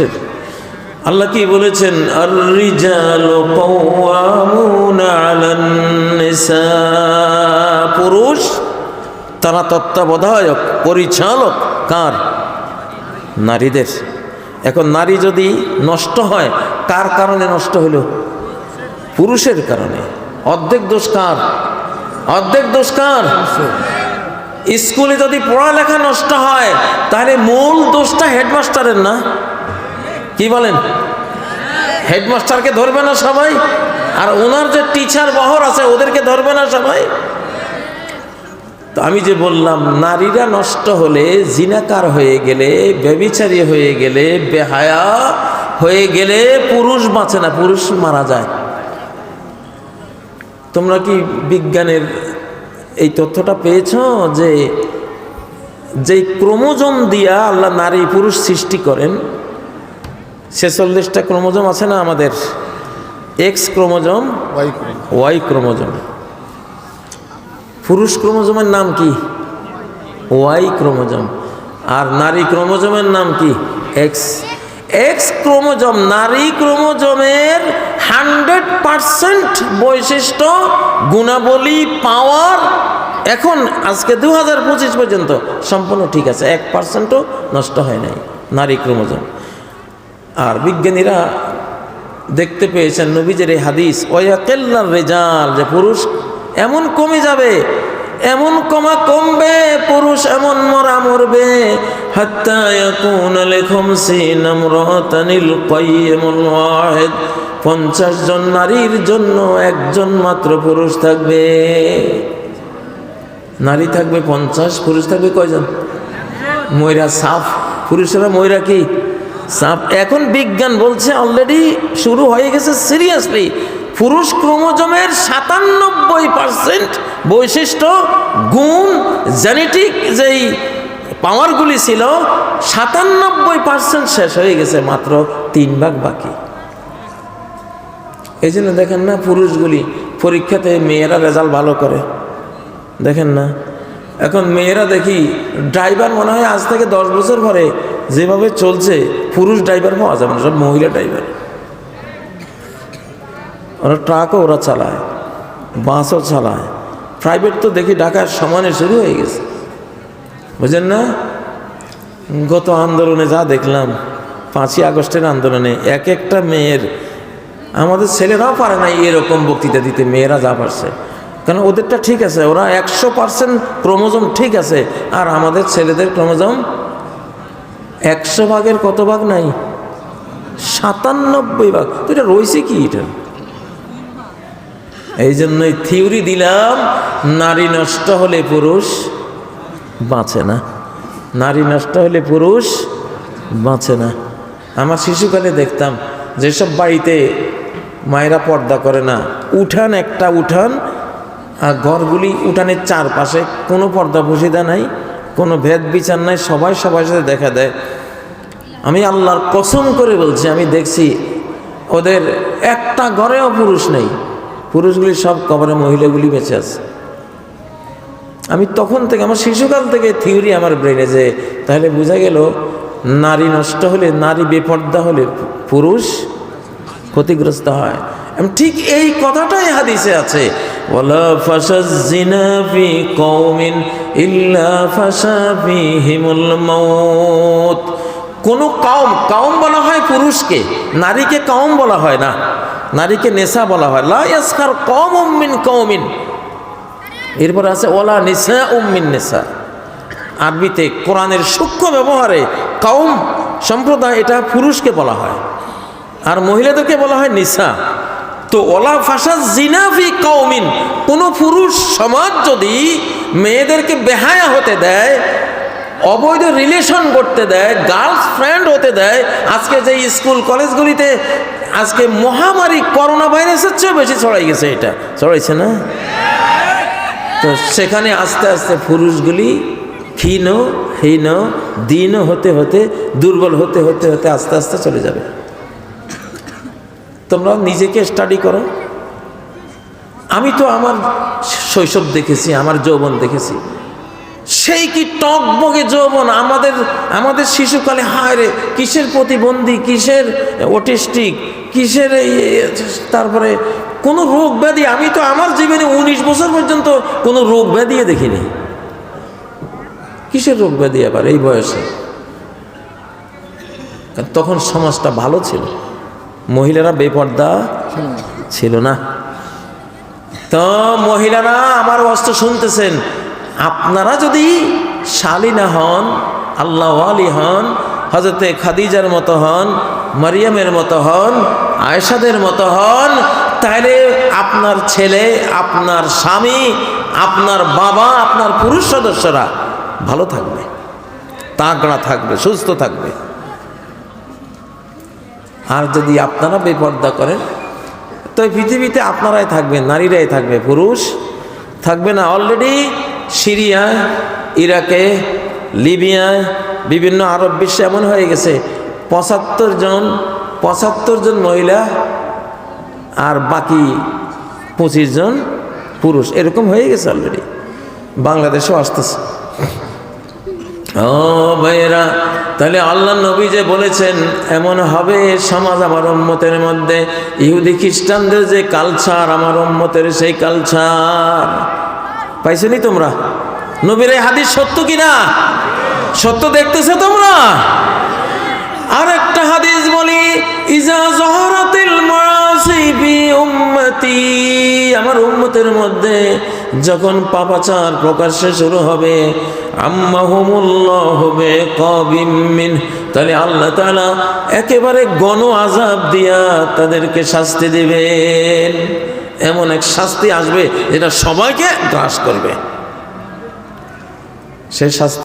পুরুষের আল্লাহ কি বলেছেন? পুরুষ, তারা তত্ত্বাবধায়ক, পরিচালক কার? নারীদের। এখন নারী যদি নষ্ট হয়, কার কারণে নষ্ট হলো? পুরুষের কারণে। অর্ধেক দোষ কার? অর্ধেক দোষ কার? স্কুলে যদি পড়ালেখা নষ্ট হয়, তাহলে মূল দোষটা হেডমাস্টারের না? কি বলেন? হেডমাস্টারকে ধরবে না সবাই? আর ওনার যে টিচার বহর আছে, ওদেরকে ধরবে না সবাই? তো আমি যে বললাম, নারীরা নষ্ট হলে, জিনাকার হয়ে গেলে ব্যবিচারী হয়ে গেলে, বেহায়া হয়ে গেলে পুরুষ বাঁচে না, পুরুষ মারা যায়। তোমরা কি বিজ্ঞানের এই তথ্যটা পেয়েছ যে, যেই ক্রোমোজোম দিয়া আল্লাহ নারী পুরুষ সৃষ্টি করেন ছেচল্লিশটা ক্রোমোজোম আছে না আমাদের? X chromosome Y chromosome. পুরুষ ক্রোমোজোমের নাম কি? Y chromosome. আর নারী ক্রোমোজোমের নাম কি? এক্স এক্স ক্রোমোজোম নারী ক্রোমোজোমের হান্ড্রেড পারসেন্ট বৈশিষ্ট্য গুণাবলী পাওয়ার এখন আজকে দু হাজার পঁচিশ পর্যন্ত সম্পূর্ণ ঠিক আছে। এক পার্সেন্টও নষ্ট হয় নাই নারী ক্রোমোজোম। আর বিজ্ঞানীরা দেখতে পেয়েছেন নবীজের এই হাদিস ওয়াকেল্লার রেজাল যে পুরুষ এমন কমে যাবে, এমন কমা কমবে, পুরুষ এমন মরা মরবে। পঞ্চাশ জন নারীর জন্য একজন মাত্র পুরুষ থাকবে। নারী থাকবে পঞ্চাশ, পুরুষ থাকবে কয়জন? ময়রা সাফ। পুরুষেরা ময়রা কি? সাফ এখন বিজ্ঞান বলছে অলরেডি শুরু হয়ে গেছে সিরিয়াসলি পুরুষ ক্রোমোজমের সাতানব্বই পার্সেন্ট বৈশিষ্ট্য, গুণ জেনেটিক যেই পাওয়ারগুলি ছিল, সাতানব্বই পার্সেন্ট শেষ হয়ে গেছে, মাত্র তিন ভাগ বাকি। এই জন্য দেখেন না পুরুষগুলি পরীক্ষাতে মেয়েরা রেজাল্ট ভালো করে। দেখেন না, এখন মেয়েরা দেখি ড্রাইভার মনে হয় আজ থেকে দশ বছর পরে যেভাবে চলছে, পুরুষ ড্রাইভার পাওয়া যাবে না, সব মহিলা ড্রাইভার ওরা ট্রাকও ওরা চালায় বাসও চালায়। প্রাইভেট তো দেখি ঢাকার সমানে শুরু হয়ে গেছে। বুঝলেন না? গত আন্দোলনে যা দেখলাম, পাঁচই আগস্টের আন্দোলনে এক একটা মেয়ের, আমাদের ছেলেরাও পারে না এরকম বক্তৃতা দিতে, মেয়েরা যা পারছে। কারণ ওদেরটা ঠিক আছে, ওরা একশো পার্সেন্ট ক্রোমোজোম ঠিক আছে, আর আমাদের ছেলেদের ক্রোমোজোম একশো ভাগের কত ভাগ নাই? সাতানব্বই ভাগ। তো এটা রয়েছে কি এটা? এই জন্যই থিওরি দিলাম, নারী নষ্ট হলে পুরুষ বাঁচে না। নারী নষ্ট হলে পুরুষ বাঁচে না। আমার শিশুকালে দেখতাম, যেসব বাড়িতে মায়েরা পর্দা করে না, উঠান একটা উঠান, আর ঘরগুলি উঠানের চারপাশে কোনো পর্দা বসিদা নাই কোনো ভেদ বিচার নাই, সবাই সবার সাথে দেখা দেয়। আমি আল্লাহর কসম করে বলছি, আমি দেখছি ওদের একটা ঘরেও পুরুষ নেই। পুরুষগুলি সব কবরে মহিলাগুলি বেঁচে আছে। আমি তখন থেকে, আমার শিশুকাল থেকে থিওরি আমার ব্রেনে যে, তাহলে বোঝা গেল নারী নষ্ট হলে, নারী বেপর্দা হলে পুরুষ ক্ষতিগ্রস্ত হয়। ঠিক এই কথাটাই হাদিসে আছে ফি কওমিন কোন কাউম কাউম বলা হয় পুরুষকে, নারীকে কাউম বলা হয় না, নারীকে নেশা বলা হয়। লা ইয়াসখার কওম মিন কওমিন। এরপর আছে ওলা নিসা উম্মিন নেশা আরবিতে কোরআনের সূক্ষ্ম ব্যবহারে কাউম সম্প্রদায় এটা পুরুষকে বলা হয়, আর মহিলাদেরকে বলা হয় নিসা। তো ওলা ফাঁসা জিনাফি কৌমিন কোনো পুরুষ সমাজ যদি মেয়েদেরকে বেহায়া হতে দেয়, অবৈধ রিলেশন করতে দেয় গার্লস ফ্রেন্ড হতে দেয়, আজকে যে স্কুল কলেজগুলিতে আজকে মহামারী করোনা ভাইরাসের চেয়েও বেশি ছড়াই গেছে এটা। ছড়াইছে না? তো সেখানে আস্তে আস্তে পুরুষগুলি ক্ষীণ, হীন, দীন হতে হতে, দুর্বল হতে হতে হতে আস্তে আস্তে চলে যাবে। তোমরা নিজেকে স্টাডি করো। আমি তো আমার শৈশব দেখেছি, আমার যৌবন দেখেছি। সেই কি টকবগে যৌবন আমাদের আমাদের শিশুকালে, হায় রে, কিসের প্রতিবন্ধী, কিসের ওটিস্টিক কিসের তারপরে কোনো রোগ ব্যাধি, আমি তো আমার জীবনে উনিশ বছর পর্যন্ত কোনো রোগ ব্যাধিও দেখিনি। কিসের রোগ ব্যাধি আবার এই বয়সে? তখন সমাজটা ভালো ছিল। মহিলারা বেপর্দা ছিল না। তো মহিলারা আমার অস্ত্র শুনতেছেন, আপনারা যদি শালিনা হন, আল্লাহ আলী হন হজরতে খাদিজার মতো হন, মারিয়ামের মতো হন আয়সাদের মতো হন তাহলে আপনার ছেলে, আপনার স্বামী, আপনার বাবা, আপনার পুরুষ সদস্যরা ভালো থাকবে, তাগড়া থাকবে, সুস্থ থাকবে। আর যদি আপনারা বেপর্দা করেন, তো এই পৃথিবীতে আপনারাই থাকবেন, নারীরাই থাকবে, পুরুষ থাকবে না। অলরেডি সিরিয়া, ইরাকে লিবিয়ায় বিভিন্ন আরব বিশ্বে এমন হয়ে গেছে, পঁচাত্তর জন পঁচাত্তর জন মহিলা আর বাকি পঁচিশ জন পুরুষ। এরকম হয়ে গেছে অলরেডি বাংলাদেশেও আসতেছে। ও ভাইয়েরা তাহলে আল্লাহ নবী যে বলেছেন, এমন হবে সমাজ আমার উম্মতের মধ্যে। ইহুদি খ্রিস্টানদের যে কালচার আমার উম্মতের সেই কালচার পাইছনি তোমরা? নবীর এই হাদিস সত্য কিনা? সত্য দেখতেছো তোমরা? আর একটা হাদিস বলি, ইজা জহরাতিল মাসি ফি উম্মতি। আমার উম্মতের মধ্যে যখন পাপাচার প্রকাশ্যে শুরু হবে, আম্মাহুমুল্লাহ হবে কবিম মিন, তাহলে আল্লাহ তালা একেবারে গণ আজাব দিয়া তাদেরকে শাস্তি দিবেন। এমন এক শাস্তি আসবে যেটা সবাইকে গ্রাস করবে। সে শাস্তি